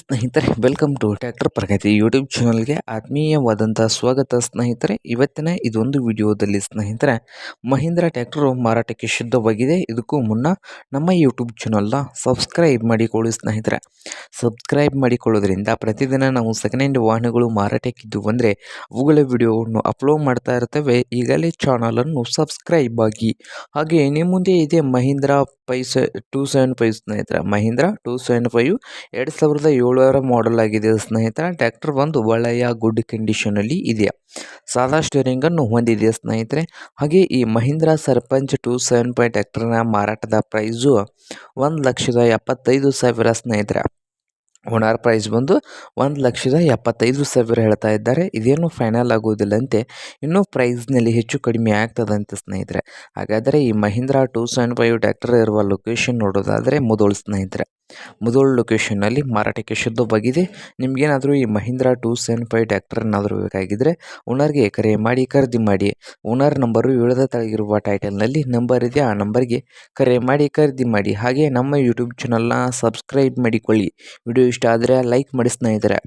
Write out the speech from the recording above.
ಸ್ನೇಹಿತರೆ welcome to tractor Pragati YouTube ಚಾನಲ್ಗೆ ಆತ್ಮೀಯವಾದಂಥ ಸ್ವಾಗತ ಸ್ನೇಹಿತರೆ. ಇವತ್ತಿನ ಇದೊಂದು ವಿಡಿಯೋದಲ್ಲಿ ಸ್ನೇಹಿತರೆ, ಮಹೀಂದ್ರ ಟ್ಯಾಕ್ಟರು ಮಾರಾಟಕ್ಕೆ ಶುದ್ಧವಾಗಿದೆ ಇದಕ್ಕೂ ಮುನ್ನ ನಮ್ಮ ಯೂಟ್ಯೂಬ್ ಚಾನಲ್ನ ಸಬ್ಸ್ಕ್ರೈಬ್ ಮಾಡಿಕೊಳ್ಳಿ ಸ್ನೇಹಿತರೆ. ಸಬ್ಸ್ಕ್ರೈಬ್ ಮಾಡಿಕೊಳ್ಳೋದ್ರಿಂದ ಪ್ರತಿದಿನ ನಾವು ಸೆಕೆಂಡ್ ಹ್ಯಾಂಡ್ ವಾಹನಗಳು ಮಾರಾಟಕ್ಕಿದ್ದು ಅಂದರೆ ಅವುಗಳ ವಿಡಿಯೋವನ್ನು ಅಪ್ಲೋಡ್ ಮಾಡ್ತಾ ಇರ್ತೇವೆ. ಈಗಲೇ ಚಾನಲನ್ನು ಸಬ್ಸ್ಕ್ರೈಬ್ ಆಗಿ. ಹಾಗೆ ನಿಮ್ಮ ಮುಂದೆ ಇದೆ ಮಹೀಂದ್ರ ಪೈಸ ಟೂ ಸೆವೆನ್ ಫೈವ್ ಸ್ನೇಹಿತರೆ. ಮಹೀಂದ್ರ ಟೂ ಸೆವೆನ್ ಫೈವ್ ಎರಡು ಸಾವಿರದ ಏಳರ ಮಾಡೆಲ್ ಆಗಿದೆ ಸ್ನೇಹಿತರೆ. ಟ್ರ್ಯಾಕ್ಟರ್ ಬಂದು ಒಳ್ಳೆಯ ಗುಡ್ ಕಂಡೀಷನಲ್ಲಿ ಇದೆ ಸಾದಾ ಸ್ಟೇರಿಂಗನ್ನು ಹೊಂದಿದೆ ಸ್ನೇಹಿತರೆ? ಹಾಗೆ ಈ Mahindra Sarpanch two seven point ಟ್ರ್ಯಾಕ್ಟರ್ನ ಮಾರಾಟದ ಪ್ರೈಸು ಒಂದು ಲಕ್ಷದ ಎಪ್ಪತ್ತೈದು ಸಾವಿರ ಸ್ನೇಹಿತರೆ. ಓನರ್ ಪ್ರೈಸ್ ಬಂದು ಒಂದು ಲಕ್ಷದ ಎಪ್ಪತ್ತೈದು ಸಾವಿರ ಹೇಳ್ತಾ ಇದ್ದಾರೆ. ಇದೇನು ಫೈನಲ್ ಆಗೋದಿಲ್ಲಂತೆ ಇನ್ನೂ ಪ್ರೈಸ್ನಲ್ಲಿ ಹೆಚ್ಚು ಕಡಿಮೆ ಆಗ್ತದಂತೆ ಸ್ನೇಹಿತರೆ. ಹಾಗಾದರೆ ಈ Mahindra two seven five tractor ಇರುವ ಲೊಕೇಶನ್ ನೋಡೋದಾದರೆ ಮೊದಲು ಸ್ನೇಹಿತರೆ. ಮುದೋಳು ಲೊಕೇಶನ್ನಲ್ಲಿ ಮಾರಾಟಕ್ಕೆ ಶುದ್ಧವಾಗಿದೆ ನಿಮಗೇನಾದರೂ ಈ ಮಹೀಂದ್ರಾ ಟೂ ಸೆವೆನ್ ಫೈವ್ ಟ್ಯಾಕ್ಟರ್ನಾದರೂ ಬೇಕಾಗಿದ್ದರೆ ಓನರ್ಗೆ ಕರೆ ಮಾಡಿ, ಖರೀದಿ ಮಾಡಿ. ಓನರ್ ನಂಬರು ವಿವಿಧ ತಳಗಿರುವ ಟೈಟಲ್ನಲ್ಲಿ ನಂಬರ್ ಇದೆ. ಆ ನಂಬರ್ಗೆ ಕರೆ ಮಾಡಿ, ಖರೀದಿ ಮಾಡಿ. ಹಾಗೆ ನಮ್ಮ ಯೂಟ್ಯೂಬ್ ಚಾನಲ್ನ ಸಬ್ಸ್ಕ್ರೈಬ್ ಮಾಡಿಕೊಳ್ಳಿ. ವಿಡಿಯೋ ಇಷ್ಟ ಆದರೆ ಲೈಕ್ ಮಾಡಿ ಸ್ನೇಹಿತರೆ.